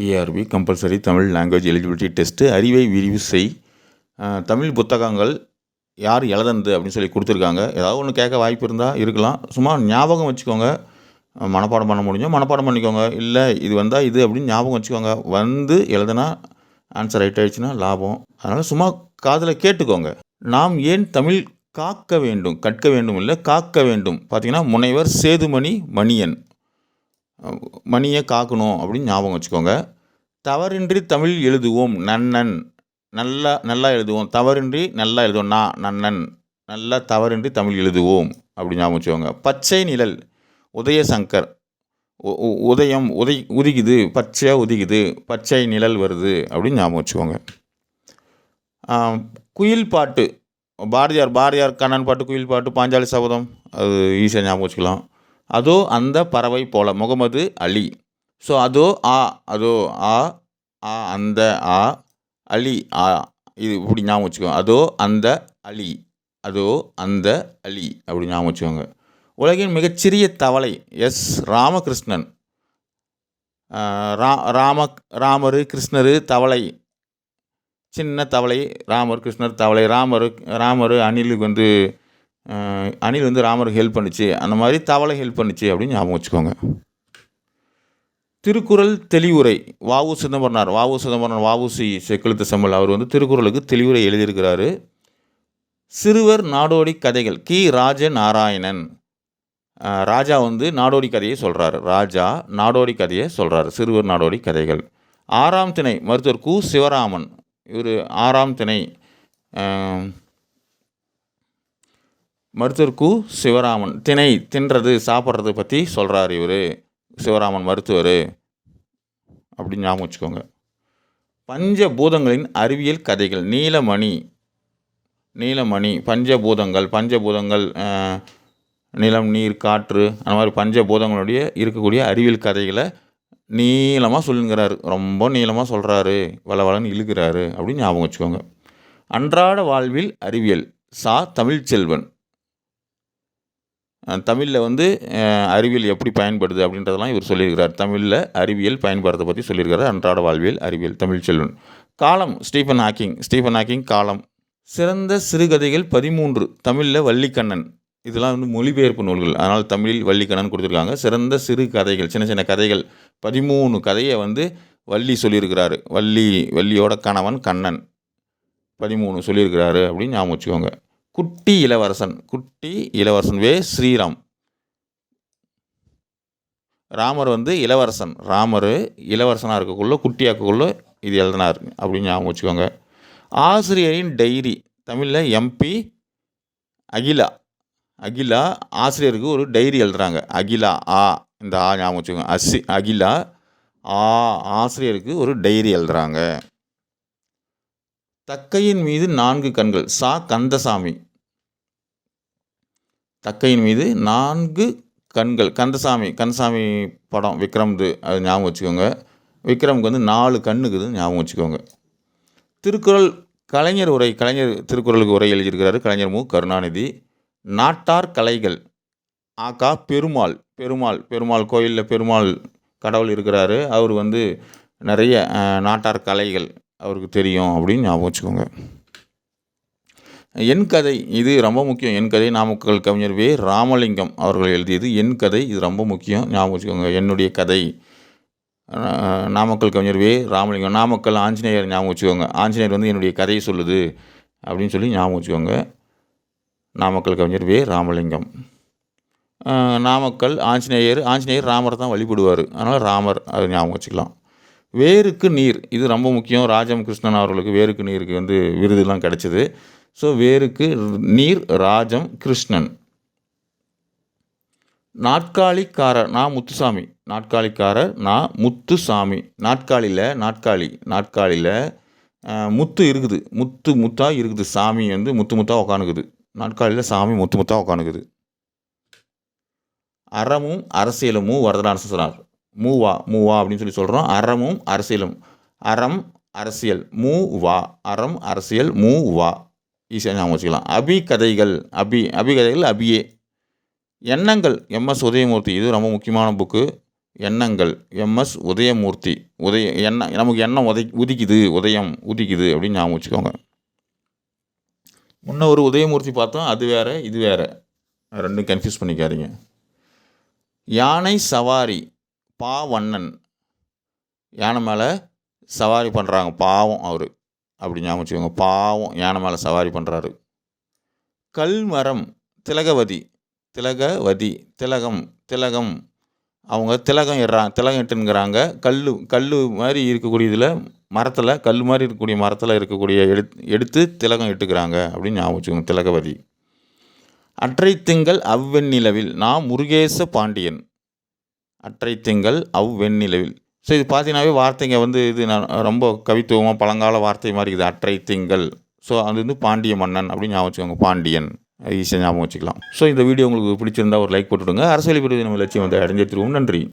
TRB compulsory Tamil language eligibility test அறிவை விரிவு செய். தமிழ் புத்தகங்கள் யார் எழுதுனது அப்படின்னு சொல்லி கொடுத்துருக்காங்க. ஏதாவது ஒன்று கேட்க வாய்ப்பு இருந்தால் இருக்கலாம். சும்மா ஞாபகம் வச்சுக்கோங்க. மனப்பாடம் பண்ண முடிஞ்சோம் மனப்பாடம் பண்ணிக்கோங்க. இல்லை இது வந்தால் இது அப்படின்னு ஞாபகம் வச்சுக்கோங்க. வந்து எழுதுனா ஆன்சர் ரைட் ஆகிடுச்சுன்னா லாபம். அதனால் சும்மா காதில் கேட்டுக்கோங்க. நாம் ஏன் தமிழ் காக்க வேண்டும்? கற்க வேண்டும் இல்லை காக்க வேண்டும்? பார்த்தீங்கன்னா முனைவர் சேதுமணி மணியன். மணியை காக்கணும் அப்படின்னு ஞாபகம் வச்சுக்கோங்க. தவறின்றி தமிழ் எழுதுவோம் நன்னன். நல்லா நல்லா எழுதுவோம். தவறின்றி நல்லா எழுதுவோம். நான் நன்னன். நல்லா தவறின்றி தமிழ் எழுதுவோம் அப்படி ஞாபகம் வச்சுக்கோங்க. பச்சை நிழல் உதயசங்கர். உ- உ- உதயம் உதை உதிக்குது பச்சையாக உதிக்குது பச்சை நிழல் வருது அப்படின்னு ஞாபகம் வச்சுக்கோங்க. குயில் பாட்டு. பாரதியார் பாரதியார் கண்ணன் பாட்டு குயில் பாட்டு பாஞ்சாலி சபதம் அது ஈஸியாக ஞாபகம் வச்சுக்கலாம். அதோ அந்த பறவை போல. முகமது அலி. ஸோ அதோ ஆ அதோ ஆ ஆ அந்த ஆ அலி ஆ. இது இப்படி ஞாபகம் வச்சுக்கோங்க. அதோ அந்த அலி அதோ அந்த அலி அப்படி ஞாபகம் வச்சுக்கோங்க. உலகின் மிகச்சிறிய தவளை எஸ் ராமகிருஷ்ணன். ரா ராம ராமர் கிருஷ்ணர் தவளை. சின்ன தவளை ராமர் கிருஷ்ணர் தவளை ராமர் ராமர் அணிலுக்கு வந்து அணில் வந்து ராமருக்கு ஹெல்ப் பண்ணுச்சு. அந்த மாதிரி தவளை ஹெல்ப் பண்ணுச்சு அப்படின்னு ஞாபகம் வச்சுக்கோங்க. திருக்குறள் தெளிவுரை வாவு சிதம்பரனார். வாவு சிதம்பரனார் வாவுசி செக்குழுத்து செம்மல். அவர் வந்து திருக்குறளுக்கு தெளிவுரை எழுதியிருக்கிறாரு. சிறுவர் நாடோடி கதைகள் கி ராஜ நாராயணன் ராஜா வந்து நாடோடி கதையை சொல்கிறாரு ராஜா நாடோடி கதையை சொல்கிறாரு சிறுவர் நாடோடி கதைகள். ஆறாம் திணை மருத்துவர் கு சிவராமன். இவர் ஆறாம் திணை. மருத்துவர் கு சிவராமன் திணை தின்றது சாப்பிட்றது பற்றி சொல்கிறார் இவர். சிவராமன் மருத்துவர். அப்படின்னு ஞாபகம் வச்சுக்கோங்க. பஞ்சபூதங்களின் அறிவியல் கதைகள். நீலமணி நீலமணி பஞ்சபூதங்கள் பஞ்சபூதங்கள் நிலம் நீர் காற்று அந்த மாதிரி பஞ்சபூதங்களுடைய இருக்கக்கூடிய அறிவியல் கதைகளை நீளமாக சொல்லுங்கிறாரு. ரொம்ப நீளமாக சொல்கிறாரு வளவளன்னு இழுக்கிறாரு. அப்படின்னு ஞாபகம் வச்சுக்கோங்க. அன்றாட வாழ்வில் அறிவியல் சா. தமிழ்ச்செல்வன். தமிழில் வந்து அறிவியல் எப்படி பயன்படுது அப்படின்றதெல்லாம் இவர் சொல்லியிருக்கிறார். தமிழில் அறிவியல் பயன்பாடுறதை பற்றி சொல்லியிருக்கிறார். அன்றாட வாழ்வியல் அறிவியல் தமிழ் செல்வன். காலம் ஸ்டீஃபன் ஹாக்கிங். ஸ்டீஃபன் ஹாக்கிங் காலம். சிறந்த சிறுகதைகள் பதிமூன்று. தமிழில் வள்ளிக்கண்ணன். இதெல்லாம் வந்து மொழிபெயர்ப்பு நூல்கள். அதனால் தமிழில் வள்ளிக்கண்ணன் கொடுத்துருக்காங்க. சிறந்த சிறு கதைகள் சின்ன சின்ன கதைகள். பதிமூணு கதையை வந்து வள்ளி சொல்லியிருக்கிறாரு. வள்ளி வள்ளியோட கணவன் கண்ணன். பதிமூணு சொல்லியிருக்கிறாரு அப்படின்னு ஞாபகம் வச்சுக்கோங்க. குட்டி இளவரசன் குட்டி இளவரசன் வே ஸ்ரீராம். ராமர் வந்து இளவரசன். ராமர் இளவரசனாக இருக்கக்குள்ள குட்டியாக்கக்குள்ள இது எழுதினார் அப்படின்னு ஞாபகம் வச்சுக்கோங்க. ஆசிரியரின் டைரி தமிழில் எம்பி அகிலா. அகிலா ஆசிரியருக்கு ஒரு டைரி எழுதுறாங்க. அகிலா ஆ இந்த ஆ ஞாபகம் வச்சுக்கோங்க. அசி அகிலா ஆ ஆசிரியருக்கு ஒரு டைரி எழுதுறாங்க. தக்கையின் மீது நான்கு கண்கள் சா கந்தசாமி. தக்கையின் மீது நான்கு கண்கள். கந்தசாமி கந்தசாமி படம் விக்ரம்து அது ஞாபகம் வச்சுக்கோங்க. விக்ரமுக்கு வந்து நாலு கண்ணுக்குது ஞாபகம் வச்சுக்கோங்க. திருக்குறள் கலைஞர் உரை கலைஞர் திருக்குறளுக்கு உரை எழுதியிருக்கிறாரு கலைஞர் மு. கருணாநிதி. நாட்டார் கலைகள். ஆக்கா பெருமாள் பெருமாள் பெருமாள் கோயிலில் பெருமாள் கடவுள் இருக்கிறாரு. அவர் வந்து நிறைய நாட்டார் கலைகள் அவருக்கு தெரியும் அப்படின்னு ஞாபகம் வச்சுக்கோங்க. என் கதை இது ரொம்ப முக்கியம். என் கதை நாமக்கல் கவிஞர் வே. ராமலிங்கம் அவர்கள் எழுதியது. என் கதை இது ரொம்ப முக்கியம். ஞாபகம் வச்சுக்கோங்க. என்னுடைய கதை. நாமக்கல் கவிஞர் வே. ராமலிங்கம். நாமக்கல் ஆஞ்சநேயர் ஞாபகம் வச்சுக்கோங்க. ஆஞ்சநேயர் வந்து என்னுடைய கதையை சொல்லுது அப்படின்னு சொல்லி ஞாபகம் வச்சுக்கோங்க. நாமக்கல் கவிஞர் வே. ராமலிங்கம். நாமக்கல் ஆஞ்சநேயர் ஆஞ்சநேயர் ராமர் தான் வழிபடுவார். அதனால் ராமர் அது ஞாபகம் வச்சுக்கலாம். வேருக்கு நீர் இது ரொம்ப முக்கியம். ராஜம் கிருஷ்ணன் அவர்களுக்கு வேருக்கு நீருக்கு வந்து விருதுலாம் கிடச்சிது. ஸோ வேருக்கு நீர் ராஜம் கிருஷ்ணன். நாட்காலிக்காரர் நான் முத்துசாமி. நாட்காலிக்காரர் நான் முத்துசாமி. நாட்காலியில் நாட்காலி நாட்காலியில் முத்து இருக்குது. முத்து முத்தாக இருக்குது. சாமி வந்து முத்து முத்தாக உக்காந்துக்குது. நாட்காலியில் சாமி முத்து முத்தாக உக்காணுக்குது அறமும் அரசியலும் மூ வரதராசன் சொன்னார் மூவா மூவா அப்படின்னு சொல்லி சொல்கிறோம் அறமும் அரசியலும். அறம் அரசியல். மூ வா அறம் அரசியல். மூ வா ஈஸியாக ஞாபகம் வச்சுக்கலாம். அபி கதைகள் அபி அபி கதைகள் அபியே. எண்ணங்கள் எம்எஸ் உதயமூர்த்தி. இது ரொம்ப முக்கியமான புக்கு. எண்ணங்கள் எம்எஸ் உதயமூர்த்தி. உதய எண்ணம் நமக்கு எண்ணம் உதை உதிக்குது உதயம் உதிக்குது அப்படின்னு ஞாபகம் வச்சுக்கோங்க. முன்ன ஒரு உதயமூர்த்தி பார்த்தோம் அது வேறு இது வேறு. ரெண்டும் கன்ஃபியூஸ் பண்ணிக்காதீங்க. யானை சவாரி பாவண்ணன். யானை மேலே சவாரி பண்ணுறாங்க பாவம் அவர். அப்படி ஞாபகம் வச்சுக்கோங்க. பாவம் யானை மேலே சவாரி பண்ணுறாரு கல்மரம் திலகவதி திலகவதி திலகம் திலகம். அவங்க திலகம் இடுறாங்க திலகம் இட்டுங்கிறாங்க கல் கல் மாதிரி இருக்கக்கூடிய இதில் மரத்தில் கல் மாதிரி இருக்கக்கூடிய மரத்தில் இருக்கக்கூடிய எடுத் எடுத்து திலகம் இட்டுக்கிறாங்க அப்படின்னு ஞாபகம் வச்சுக்கோங்க திலகவதி. அற்றை திங்கள் அவ்வெண்ணிலவில் நான் முருகேச பாண்டியன். அற்றை திங்கள் அவ்வெண்ணிலவில். ஸோ இது பார்த்தீங்கன்னாவே வார்த்தைங்க வந்து இது நான் ரொம்ப கவித்துவமாக பழங்கால வார்த்தை மாதிரி இருக்குது. அற்றை திங்கள். ஸோ அது வந்து பாண்டிய மன்னன் அப்படின்னு ஞாபகம் வச்சுக்கோங்க. பாண்டியன். ஈஸியாக ஞாபகம் வச்சுக்கலாம். ஸோ இந்த வீடியோ உங்களுக்கு பிடிச்சிருந்தா ஒரு லைக் போட்டுவிடுங்க. அரசியல் பிரிவு நம்ம லட்சியம் வந்து அடைஞ்சிருவோம் நன்றி.